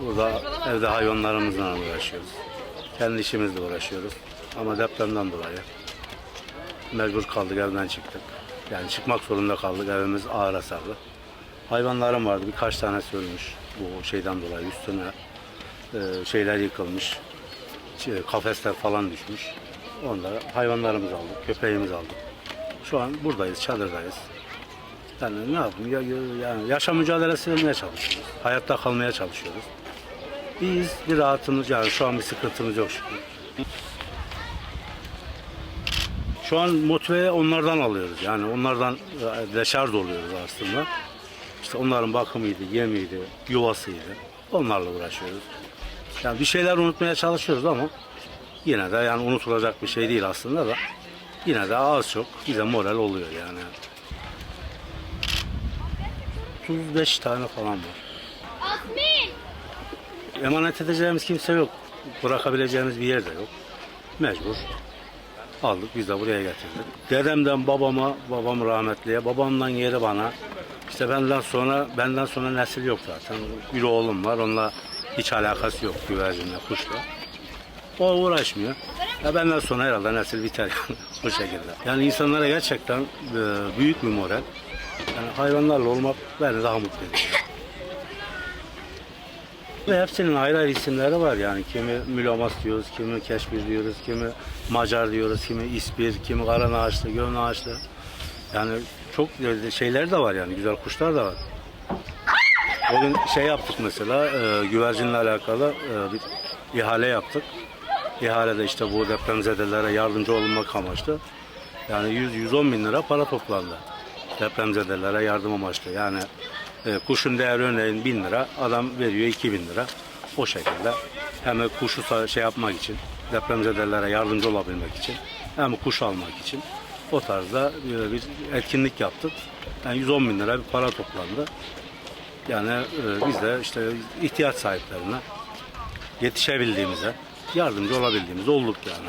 Burada evde hayvanlarımızla uğraşıyoruz. Kendi işimizle uğraşıyoruz. Ama depremden dolayı mecbur kaldık evden çıktık. Yani çıkmak zorunda kaldık evimiz ağır hasarlı. Hayvanlarım vardı birkaç tane ölmüş bu şeyden dolayı üstüne e, şeyler yıkılmış. Şey, Kafesler falan düşmüş. Onları hayvanlarımızı aldık, köpeğimizi aldık. Şu an buradayız, çadırdayız. Yani ne yapayım? Ya, ya- yani yaşam mücadelesi vermeye çalışıyoruz. Hayatta kalmaya çalışıyoruz. İyiyiz, bir rahatımız yani şu an bir sıkıntımız yok şükür. Şu an motive onlardan alıyoruz. Yani onlardan e, deşarj oluyoruz aslında. İşte onların bakımıydı, yemiydi, yuvasıydı. Onlarla uğraşıyoruz. Yani bir şeyler unutmaya çalışıyoruz ama yine de yani unutulacak bir şey değil aslında da yine de az çok bize moral oluyor yani. 35 tane falan var. Emanet edeceğimiz kimse yok. Bırakabileceğimiz bir yer de yok. Mecbur. Aldık biz de buraya getirdik. Dedemden babama, babam rahmetliye, babamdan yeri bana. İşte benden sonra benden sonra nesil yok zaten. Bir oğlum var onunla hiç alakası yok güvercinle, kuşla. O uğraşmıyor. Ya benden sonra herhalde nesil biter yani bu şekilde. Yani insanlara gerçekten e, büyük bir moral. Yani hayvanlarla olmak beni daha mutlu ediyor. Ve hepsinin ayrı ayrı isimleri var yani. Kimi mülomas diyoruz, kimi keşbir diyoruz, kimi macar diyoruz, kimi ispir, kimi karan ağaçlı, gövne ağaçlı. Yani çok şeyler de var yani, güzel kuşlar da var. O gün şey yaptık mesela, e, güvercinle alakalı e, bir ihale yaptık. İhalede işte bu depremzedelere yardımcı olunmak amaçlı. Yani 100-110 bin lira para toplandı. Depremzedelere yardım amaçlı. Yani e, kuşun değeri örneğin 1000 lira, adam veriyor 2000 lira. O şekilde hem kuşu şey yapmak için, depremzedelere yardımcı olabilmek için, hem kuş almak için o tarzda e, bir etkinlik yaptık. Yani 110 bin lira bir para toplandı. Yani e, biz de işte ihtiyaç sahiplerine yetişebildiğimize, yardımcı olabildiğimiz olduk yani.